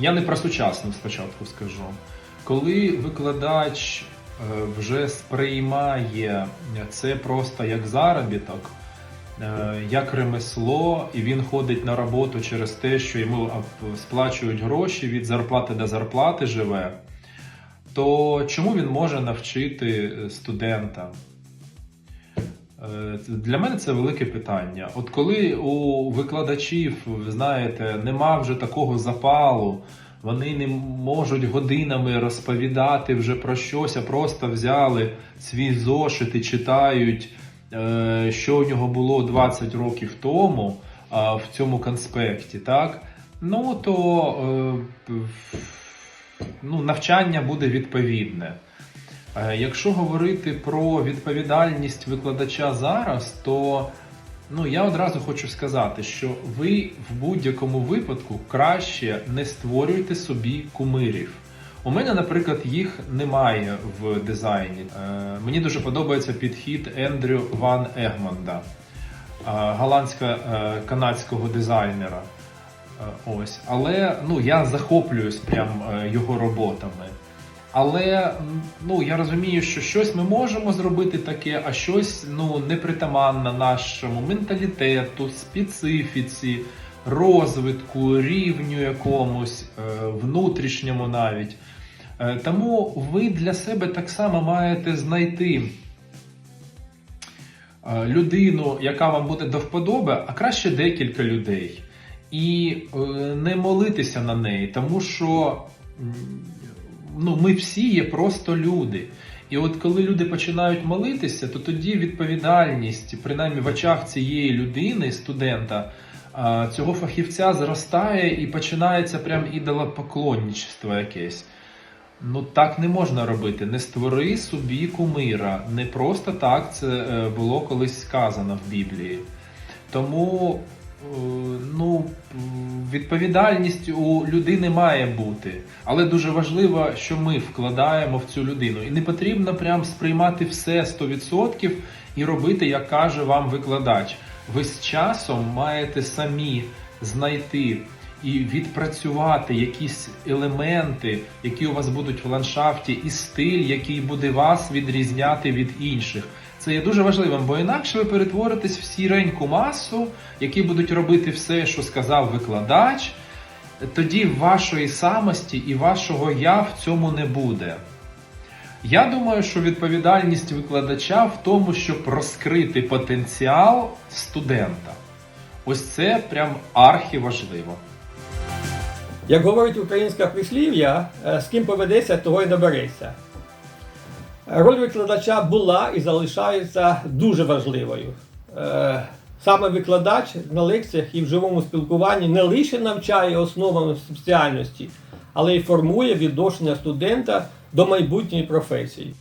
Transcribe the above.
Я не про сучасну спочатку скажу. Коли викладач е, вже сприймає це просто як заробіток, е, як ремесло, і він ходить на роботу через те, що йому сплачують гроші від зарплати до зарплати живе, то чому він може навчити е, студента? Е, Для мене це велике питання. От коли у викладачів, ви знаєте, нема вже такого запалу, вони не можуть годинами розповідати вже про щось, а просто взяли свій зошит і читають, е, що у нього було 20 років тому в цьому конспекті, так? Ну то е, ну, навчання буде відповідне. Е, Якщо говорити про відповідальність викладача зараз, то ну, я одразу хочу сказати, що ви в будь-якому випадку краще не створюйте собі кумирів. У мене, наприклад, їх немає в дизайні. Е, Мені дуже подобається підхід Ендрю Ван Егмонда, голландсько-канадського дизайнера. Е, Ось, але ну я захоплююсь прям е, його роботами. Але ну я розумію, що щось ми можемо зробити таке, а щось ну непритаманне нашому менталітету, специфіці, розвитку, рівню якомусь, е, внутрішньому навіть. Е, Тому ви для себе так само маєте знайти е, людину, яка вам буде до вподоби, а краще декілька людей. І не молитися на неї, тому що ну, ми всі є просто люди. І от коли люди починають молитися, то тоді відповідальність, принаймні в очах цієї людини, студента, цього фахівця зростає і починається прям ідолопоклонничество якесь. Ну так не можна робити. Не створи собі кумира. Не просто так це е, було колись сказано в Біблії. Тому е, відповідальність у людини має бути. Але дуже важливо, що ми вкладаємо в цю людину. І не потрібно прям сприймати все 100% і робити, як каже вам викладач. Ви з часом маєте самі знайти і відпрацювати якісь елементи, які у вас будуть в ландшафті, і стиль, який буде вас відрізняти від інших. Це є дуже важливим, бо інакше ви перетворитесь в сіреньку масу, які будуть робити все, що сказав викладач. Тоді вашої самості і вашого я в цьому не буде. Я думаю, що відповідальність викладача в тому, щоб розкрити потенціал студента. Ось це прям архіважливо. Як говорить українська прислів'я, е, з ким поведеться, того й добереться. Роль викладача була і залишається дуже важливою. Е, Саме викладач на лекціях і в живому спілкуванні не лише навчає основам спеціальності, але й формує відношення студента до майбутньої професії.